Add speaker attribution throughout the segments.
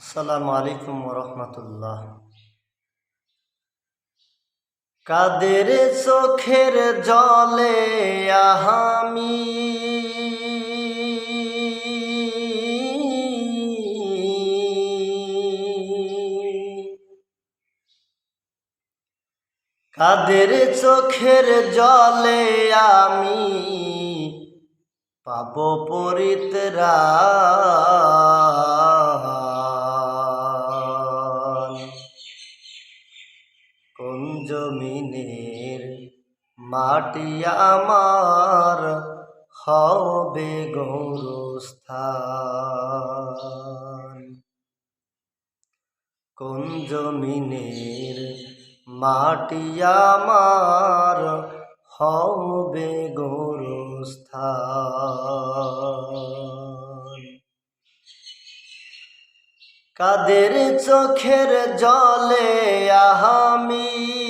Speaker 1: আসসালামু আলাইকুম রহমতুল্লাহ কাদের চোখের জলে আহামি? কাদের চোখের জলে আমি পাব পরিত্রাণ জমিনের মাটি আমার হবে গৌরস্থান। কোন জমিনের মাটি আমার হবে গৌরস্থান? কাদের চোখের জলে আহামি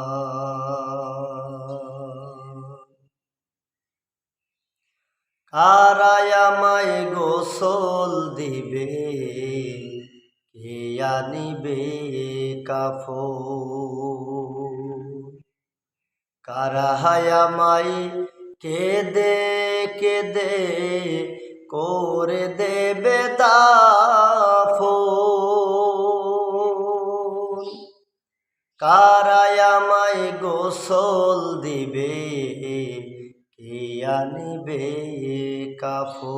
Speaker 1: কারায়ামায় গোসল দিবে, কে আনিবে কাফো কারাহায়ামাই কেদে কেদে করে দেবে তাফো কারায়ামায় গোসল দিবে কে আনিবে কাফো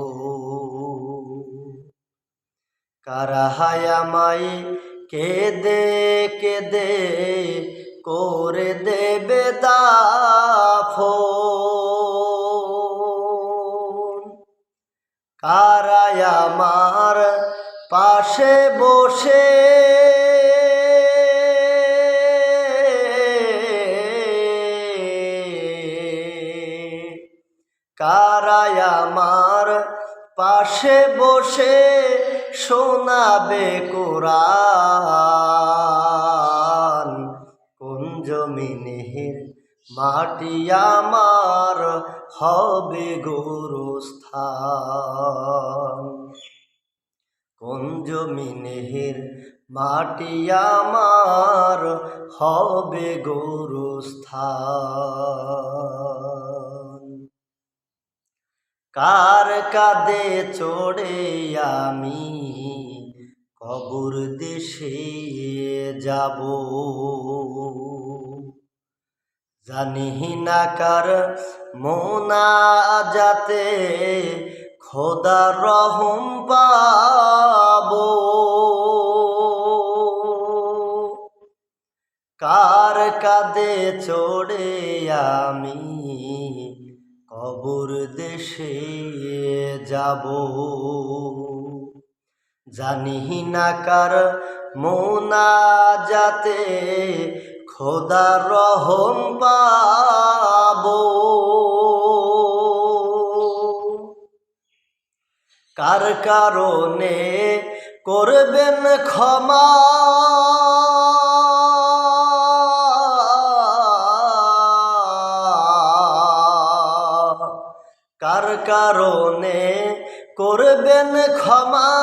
Speaker 1: কারাহায়ামাই কেদে কেদে করে দেবে দাফো কারায়ামার পাশে বসে কারায়ামার পাশে বসে শোনাবে কোরআন। কোন জমিনের মাটি আমার হবে গোরস্থান? কোন জমিনের মাটি আমার হবে গোরস্থান? কার কাঁধে চড়ে আমি কবর দেশে যাব? জানি না কার মোনা যাতে খোদা রহম পাব? কার কাঁধে চড়ে আমি কবর দেশে যাব। জানি না কার মোনা যাতে খোদা রহম পাব। কার কারণে করবেন ক্ষমা? কার কারণে করবেন ক্ষমা?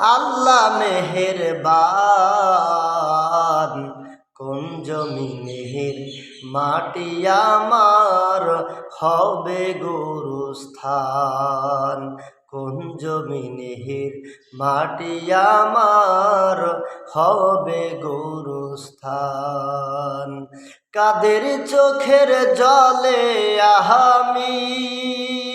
Speaker 1: আল্লাহ মেহেরবান। কোন জমিনের মাটি আমার হবে গুরুস্থান? কোন জমিনের মাটি আমার হবে গুরুস্থান? কাদের চোখের জলে আহামি?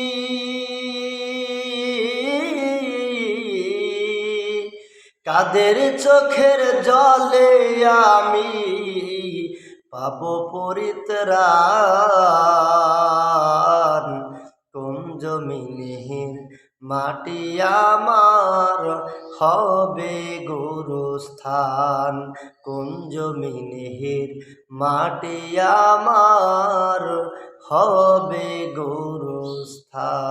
Speaker 1: কাদের চোখের জলে আমি পাব পরিত্রাণ? জমিনের মাটি আমার হবে গুরুস্থান? কোন জমিনের মাটি আমার হবে গুরুস্থান?